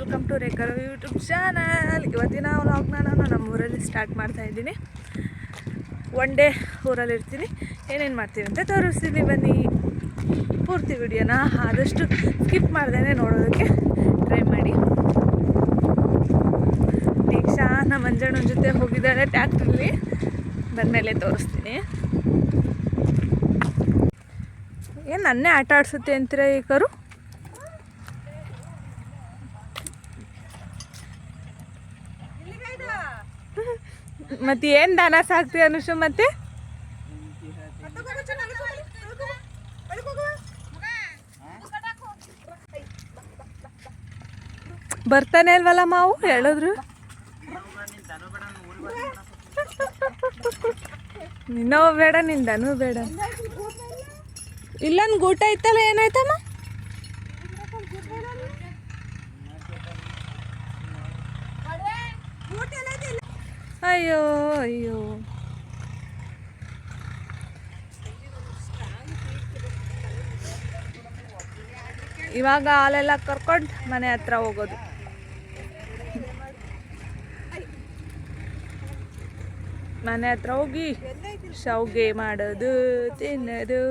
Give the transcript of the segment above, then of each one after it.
Welcome to Rekhar YouTube channel ಇವತ್ತಿನ ವ್ಲಾಗ್ನ ನಾನು ನಮ್ಮ ಊರಲ್ಲಿ ಸ್ಟಾರ್ಟ್ ಮಾಡ್ತಾ ಇದ್ದೀನಿ. ಒನ್ ಡೇ ಊರಲ್ಲಿ ಇರ್ತೀನಿ. ಏನೇನು ಮಾಡ್ತೀನಿ ಅಂತ ತೋರಿಸ್ತೀನಿ. ಬನ್ನಿ. ಪೂರ್ತಿ ವಿಡಿಯೋನ ಆದಷ್ಟು ಸ್ಕಿಪ್ ಮಾಡ್ದೇ ನೋಡೋದಕ್ಕೆ ಟ್ರೈ ಮಾಡಿ. ದೀಕ್ಷಾ ನಮ್ಮ ಮಂಜಣ್ಣನ ಜೊತೆ ಹೋಗಿದ್ದಾಳೆ ಟ್ಯಾಕ್ಟ್ರಲ್ಲಿ ಬಂದಮೇಲೆ ತೋರಿಸ್ತೀನಿ. ಏನು ನನ್ನೇ ಆಟ ಆಡಿಸುತ್ತೆ ಅಂತೀರ ಈ ಮತ್ತೆ ಏನು ದಾನ ಸಾಕ್ತಿ ಅನುಷು ಮತ್ತೆ? ಬರ್ತಾನೆ ಅಲ್ವಲ್ಲ ಮಾವು? ಹೇಳಿದ್ರು? ನಿನ್ನೋ ಬೇಡ ನಿಂದನು ಬೇಡ. ಇಲ್ಲೊಂದು ಗೂಟ ಇತ್ತಲ್ಲ ಏನಾಯ್ತಮ್ಮ? ಅಯ್ಯೋ ಅಯ್ಯೋ. ಇವಾಗ ಹಾಲೆಲ್ಲ ಕರ್ಕೊಂಡು ಮನೆ ಹತ್ರ ಹೋಗೋದು. ಮನೆ ಹತ್ರ ಹೋಗಿ ಶಾವ್ಗೆ ಮಾಡೋದು ತಿನ್ನೋದು.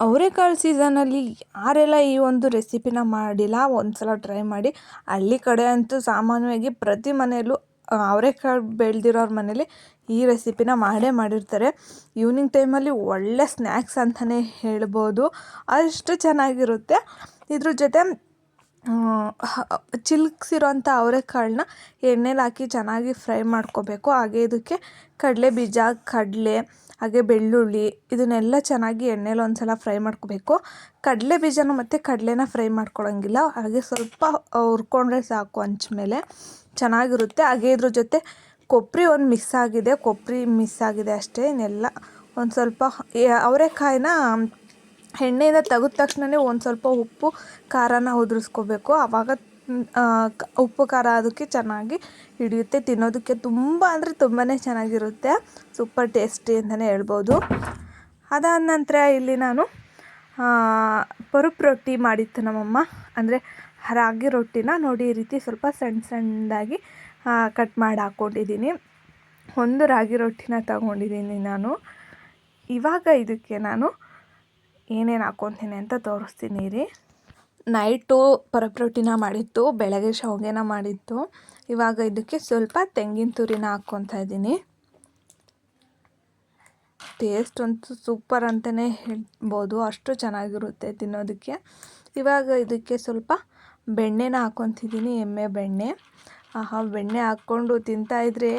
ಅವರೆಕಾಳು ಸೀಸನಲ್ಲಿ ಯಾರೆಲ್ಲ ಈ ಒಂದು ರೆಸಿಪಿನ ಮಾಡಿಲ್ಲ, ಒಂದ್ಸಲ ಟ್ರೈ ಮಾಡಿ, ಹಳ್ಳಿ ಕಡೆ ಅಂತೂ ಸಾಮಾನ್ಯವಾಗಿ ಪ್ರತಿ ಮನೆಯಲ್ಲೂ ಅವರೆಕಾಳು ಬೆಳೆದಿರೋರ ಮನೇಲಿ ಈ ರೆಸಿಪಿನ ಮಾಡೇ ಮಾಡಿರ್ತಾರೆ. ಈವ್ನಿಂಗ್ ಟೈಮಲ್ಲಿ ಒಳ್ಳೆ ಸ್ನ್ಯಾಕ್ಸ್ ಅಂತಲೇ ಹೇಳ್ಬೋದು. ಅಷ್ಟು ಚೆನ್ನಾಗಿರುತ್ತೆ. ಇದ್ರ ಜೊತೆ ಚಿಲ್ಕ್ಸಿರೋಂಥ ಅವರೆಕಾಳನ್ನ ಎಣ್ಣೆಲಿ ಹಾಕಿ ಚೆನ್ನಾಗಿ ಫ್ರೈ ಮಾಡ್ಕೋಬೇಕು. ಹಾಗೆ ಇದಕ್ಕೆ ಕಡಲೆ ಬೀಜ, ಕಡಲೆ, ಹಾಗೆ ಬೆಳ್ಳುಳ್ಳಿ ಇದನ್ನೆಲ್ಲ ಚೆನ್ನಾಗಿ ಎಣ್ಣೆಲಿ ಒಂದು ಸಲ ಫ್ರೈ ಮಾಡ್ಕೋಬೇಕು. ಕಡಲೆ ಬೀಜನ ಮತ್ತು ಕಡಲೆನ ಫ್ರೈ ಮಾಡ್ಕೊಳ್ಳೋಂಗಿಲ್ಲ ಹಾಗೆ ಸ್ವಲ್ಪ ಹುರ್ಕೊಂಡ್ರೆ ಸಾಕು ಹಂಚ ಮೇಲೆ. ಚೆನ್ನಾಗಿರುತ್ತೆ. ಹಾಗೆ ಇದ್ರ ಜೊತೆ ಕೊಬ್ಬರಿ ಒಂದು ಮಿಸ್ ಆಗಿದೆ. ಕೊಬ್ಬರಿ ಮಿಸ್ ಆಗಿದೆ ಅಷ್ಟೇ. ಇನ್ನೆಲ್ಲ ಒಂದು ಸ್ವಲ್ಪ ಅವರೆಕಾಯಿನ ಎಣ್ಣೆಯಿಂದ ತೆಗೆದ ತಕ್ಷಣವೇ ಒಂದು ಸ್ವಲ್ಪ ಉಪ್ಪು, ಖಾರನ ಉದುರಿಸ್ಕೋಬೇಕು. ಆವಾಗ ಉಪ್ಪು, ಖಾರ ಅದಕ್ಕೆ ಚೆನ್ನಾಗಿ ಹಿಡಿಯುತ್ತೆ. ತಿನ್ನೋದಕ್ಕೆ ತುಂಬ ಅಂದರೆ ತುಂಬಾ ಚೆನ್ನಾಗಿರುತ್ತೆ. ಸೂಪರ್ ಟೇಸ್ಟಿ ಅಂತಲೇ ಹೇಳ್ಬೋದು. ಅದಾದ ನಂತರ ಇಲ್ಲಿ ನಾನು ಪರುಪ್ ರೊಟ್ಟಿ ಮಾಡಿತ್ತು ನಮ್ಮಮ್ಮ. ಅಂದರೆ ರಾಗಿ ರೊಟ್ಟಿನ ನೋಡಿ ಈ ರೀತಿ ಸ್ವಲ್ಪ ಸಣ್ಣ ಸಣ್ಣದಾಗಿ ಕಟ್ ಮಾಡಿ ಹಾಕ್ಕೊಂಡಿದ್ದೀನಿ ಒಂದು ರಾಗಿ ರೊಟ್ಟಿನ ತಗೊಂಡಿದ್ದೀನಿ ನಾನು. ಇವಾಗ ಇದಕ್ಕೆ ನಾನು ಏನೇನು ಹಾಕ್ಕೊತೀನಿ ಅಂತ ತೋರಿಸ್ತೀನಿ ರೀ ನೈಟು ಪರಪ್ರೋಟಿನ ಮಾಡಿತ್ತು ಬೆಳಗ್ಗೆ ಶಾವಿಗೆನ ಮಾಡಿತ್ತು ಇವಾಗ ಇದಕ್ಕೆ ಸ್ವಲ್ಪ ತೆಂಗಿನ ತುರಿನ ಹಾಕ್ಕೊತಾ ಇದ್ದೀನಿ. ಟೇಸ್ಟ್ ಅಂತೂ ಸೂಪರ್ ಅಂತಲೇ ಹೇಳ್ಬೋದು, ಅಷ್ಟು ಚೆನ್ನಾಗಿರುತ್ತೆ ತಿನ್ನೋದಕ್ಕೆ. ಇವಾಗ ಇದಕ್ಕೆ ಸ್ವಲ್ಪ ಬೆಣ್ಣೆನ ಹಾಕ್ಕೊತಿದ್ದೀನಿ ಎಮ್ಮೆ ಬೆಣ್ಣೆ. ಆಹಾ, ಬೆಣ್ಣೆ ಹಾಕ್ಕೊಂಡು ತಿಂತಾಯಿದ್ರೆ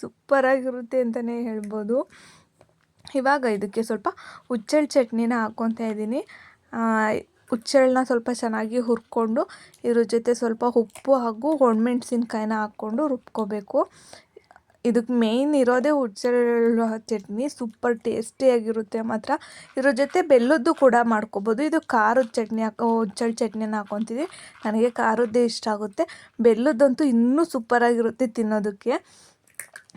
ಸೂಪರಾಗಿರುತ್ತೆ ಅಂತಲೇ ಹೇಳ್ಬೋದು. ಇವಾಗ ಇದಕ್ಕೆ ಸ್ವಲ್ಪ ಹುಚ್ಚೆಳ್ಳು ಚಟ್ನಿನ ಹಾಕ್ಕೊತಾ ಇದ್ದೀನಿ. ಹುಚ್ಚೆಳ್ಳನ್ನ ಸ್ವಲ್ಪ ಚೆನ್ನಾಗಿ ಹುರ್ಕೊಂಡು, ಇದ್ರ ಜೊತೆ ಸ್ವಲ್ಪ ಉಪ್ಪು ಹಾಗೂ ಒಣಮೆಣ್ಸಿನ್ಕಾಯಿನ ಹಾಕ್ಕೊಂಡು ರುಬ್ಕೋಬೇಕು. ಇದಕ್ಕೆ ಮೇಯ್ನ್ ಇರೋದೇ ಹುಚ್ಚೆಳ್ಳು ಚಟ್ನಿ ಸೂಪರ್ ಟೇಸ್ಟಿಯಾಗಿರುತ್ತೆ ಮಾತ್ರ. ಇದ್ರ ಜೊತೆ ಬೆಲ್ಲದ್ದು ಕೂಡ ಮಾಡ್ಕೋಬೋದು. ಇದು ಖಾರದ ಚಟ್ನಿ ಹಾಕೋ ಹುಚ್ಚೆಳ್ಳು ಚಟ್ನಿನ ಹಾಕ್ಕೊತೀವಿ ನನಗೆ ಖಾರದ್ದೇ ಇಷ್ಟ ಆಗುತ್ತೆ. ಬೆಲ್ಲದ್ದಂತೂ ಇನ್ನೂ ಸೂಪರಾಗಿರುತ್ತೆ ತಿನ್ನೋದಕ್ಕೆ.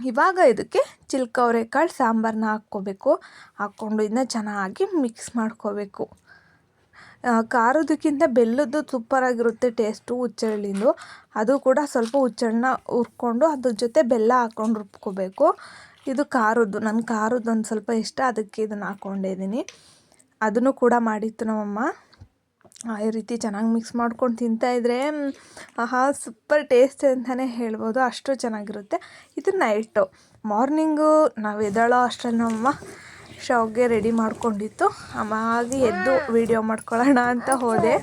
ಇವಾಗ ಇದಕ್ಕೆ ಚಿಲ್ಕವರೆಕಾಳು ಸಾಂಬಾರನ್ನ ಹಾಕ್ಕೋಬೇಕು. ಹಾಕ್ಕೊಂಡು ಇದನ್ನ ಚೆನ್ನಾಗಿ ಮಿಕ್ಸ್ ಮಾಡ್ಕೋಬೇಕು. ಖಾರದಕ್ಕಿಂತ ಬೆಲ್ಲದ್ದು ಸೂಪರಾಗಿರುತ್ತೆ, ಟೇಸ್ಟು ಹುಚ್ಚಳ್ಳಿಂದು ಅದು ಕೂಡ ಸ್ವಲ್ಪ ಹುಚ್ಚೆಳ್ಳನ್ನ ಹುರ್ಕೊಂಡು ಅದ್ರ ಜೊತೆ ಬೆಲ್ಲ ಹಾಕ್ಕೊಂಡು ರುಬ್ಕೋಬೇಕು. ಇದು ಖಾರದ್ದು ನನ್ನ ಖಾರದ್ದು ಒಂದು ಸ್ವಲ್ಪ ಇಷ್ಟ, ಅದಕ್ಕೆ ಇದನ್ನು ಹಾಕ್ಕೊಂಡಿದ್ದೀನಿ. ಅದನ್ನು ಕೂಡ ಮಾಡಿತ್ತು ನಮ್ಮಮ್ಮ. ಈ ರೀತಿ ಚೆನ್ನಾಗಿ ಮಿಕ್ಸ್ ಮಾಡ್ಕೊಂಡು ತಿಂತಾಯಿದ್ರೆ ಆಹಾ ಸೂಪರ್ ಟೇಸ್ಟ್ ಅಂತಲೇ ಹೇಳ್ಬೋದು. ಅಷ್ಟು ಚೆನ್ನಾಗಿರುತ್ತೆ. ಇದು ನೈಟು ಮಾರ್ನಿಂಗು ನಾವು ಎದ್ದಾಳೋ ಅಷ್ಟರಲ್ಲಿ ನಮ್ಮಮ್ಮ ಶಾವ್ಗೆ ರೆಡಿ ಮಾಡ್ಕೊಂಡಿತ್ತು. ಆಗಿ ಎದ್ದು ವೀಡಿಯೋ ಮಾಡ್ಕೊಳ್ಳೋಣ ಅಂತ ಹೋದೆ.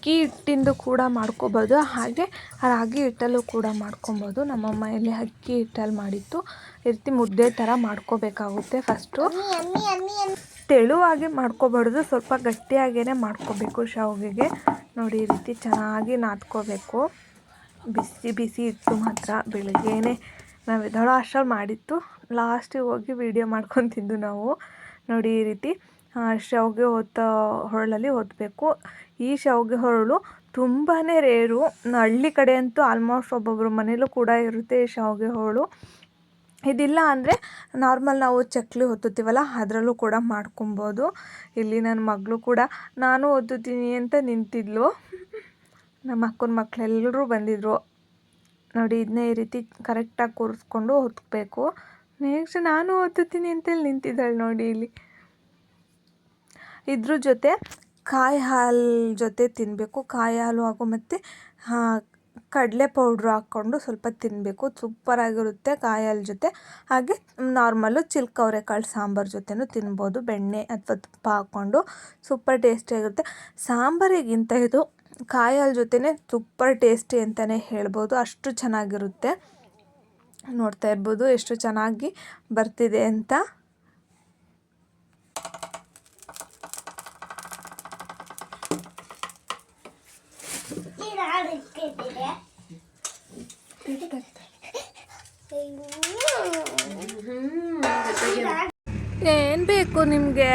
ಅಕ್ಕಿ ಹಿಟ್ಟಿಂದು ಕೂಡ ಮಾಡ್ಕೊಬೋದು. ಹಾಗೆ ರಾಗಿ ಹಿಟ್ಟಲ್ಲೂ ಕೂಡ ಮಾಡ್ಕೊಬೋದು. ನಮ್ಮ ಇಲ್ಲಿ ಅಕ್ಕಿ ಹಿಟ್ಟಲ್ಲಿ ಮಾಡಿತ್ತು, ಈ ರೀತಿ ಮುದ್ದೆ ಥರ ಮಾಡ್ಕೋಬೇಕಾಗುತ್ತೆ ಫಸ್ಟು. ತೆಳುವಾಗಿ ಮಾಡ್ಕೋಬಾರ್ದು, ಸ್ವಲ್ಪ ಗಟ್ಟಿಯಾಗೇ ಮಾಡ್ಕೋಬೇಕು ಶಾವಿಗೆಗೆ. ನೋಡಿ, ಈ ರೀತಿ ಚೆನ್ನಾಗಿ ನಾದ್ಕೋಬೇಕು. ಬಿಸಿ ಬಿಸಿ ಇತ್ತು ಮಾತ್ರ ಬೆಳಗ್ಗೆನೇ ನಾವು ಎದ್ದೇಳೋ ಅಷ್ಟ್ರಲ್ಲಿ ಮಾಡಿತ್ತು. ಲಾಸ್ಟಿಗೆ ಹೋಗಿ ವೀಡಿಯೋ ಮಾಡ್ಕೊತಿದ್ದು ನಾವು. ನೋಡಿ, ಈ ರೀತಿ ಶಾವಿಗೆ ಹೊತ್ತ ಹೊರಳಲ್ಲಿ ಒತ್ತಬೇಕು ಈ ಶಾವಿಗೆ ಹೊರಳು. ತುಂಬಾ ರೇರು. ಹಳ್ಳಿ ಕಡೆ ಅಂತೂ ಆಲ್ಮೋಸ್ಟ್ ಒಬ್ಬೊಬ್ಬರು ಮನೇಲೂ ಕೂಡ ಇರುತ್ತೆ ಈ ಶಾವಿಗೆ ಹೊರಳು. ಇದಿಲ್ಲ ಅಂದರೆ ನಾರ್ಮಲ್ ನಾವು ಚಕ್ಲಿ ಹೊತ್ತುತ್ತೀವಲ್ಲ ಅದರಲ್ಲೂ ಕೂಡ ಮಾಡ್ಕೊಬೋದು. ಇಲ್ಲಿ ನನ್ನ ಮಗಳು ಕೂಡ, ನಾನು ಒತ್ತುತ್ತೀನಿ ಅಂತ ನಿಂತಿದ್ಲು. ನಮ್ಮ ಅಕ್ಕನ ಮಕ್ಕಳೆಲ್ಲರೂ ಬಂದಿದ್ದರು ನೋಡಿ ಇದನ್ನೇ ಈ ರೀತಿ ಕರೆಕ್ಟಾಗಿ ಕೂರಿಸ್ಕೊಂಡು ಹೊತ್ಕಬೇಕು ನೆಕ್ಸ್ಟ್ ನಾನು ಓದುತ್ತೀನಿ ಅಂತೇಳಿ ನಿಂತಿದ್ದಾಳೆ ನೋಡಿ ಇಲ್ಲಿ. ಇದ್ರ ಜೊತೆ ಕಾಯಿ ಹಾಲು ಜೊತೆ ತಿನ್ನಬೇಕು ಕಾಯಿ ಹಾಲು ಹಾಗೂ ಮತ್ತು ಕಡಲೆ ಪೌಡ್ರ್ ಹಾಕ್ಕೊಂಡು ಸ್ವಲ್ಪ ತಿನ್ನಬೇಕು ಸೂಪರಾಗಿರುತ್ತೆ ಕಾಯಿ ಹಾಲು ಜೊತೆ. ಹಾಗೆ ನಾರ್ಮಲ್ಲು ಚಿಲ್ಕ ಕಾಳು ಸಾಂಬಾರು ಜೊತೆನೂ ತಿನ್ಬೋದು. ಬೆಣ್ಣೆ ಅಥವಾ ತುಪ್ಪ ಹಾಕ್ಕೊಂಡು ಸೂಪರ್ ಟೇಸ್ಟಿಯಾಗಿರುತ್ತೆ ಸಾಂಬಾರಿಗಿಂತ ಇದು ಕಾಯಿ ಹಾಲು ಜೊತೆನೇ ಸೂಪರ್ ಟೇಸ್ಟಿ ಅಂತಲೇ ಹೇಳ್ಬೋದು. ಅಷ್ಟು ಚೆನ್ನಾಗಿರುತ್ತೆ. ನೋಡ್ತಾ ಇರ್ಬೋದು ಎಷ್ಟು ಚೆನ್ನಾಗಿ ಬರ್ತಿದೆ ಅಂತ. ಏನು ಬೇಕು ನಿಮಗೆ?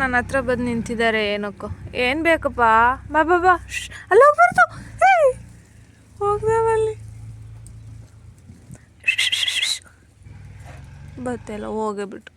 ನನ್ನ ಹತ್ರ ಬಂದು ನಿಂತಿದ್ದಾರೆ ಏನಕ್ಕೋ. ಏನು ಬೇಕಪ್ಪ? ಬಾ ಬಾ ಬಾ. ಹೋಗ್ಬಾರ್ದು ಹೋಗ್ದಲ್ಲಿ ಬತ್ತೆಲ್ಲ ಹೋಗೇ ಬಿಟ್ಟು.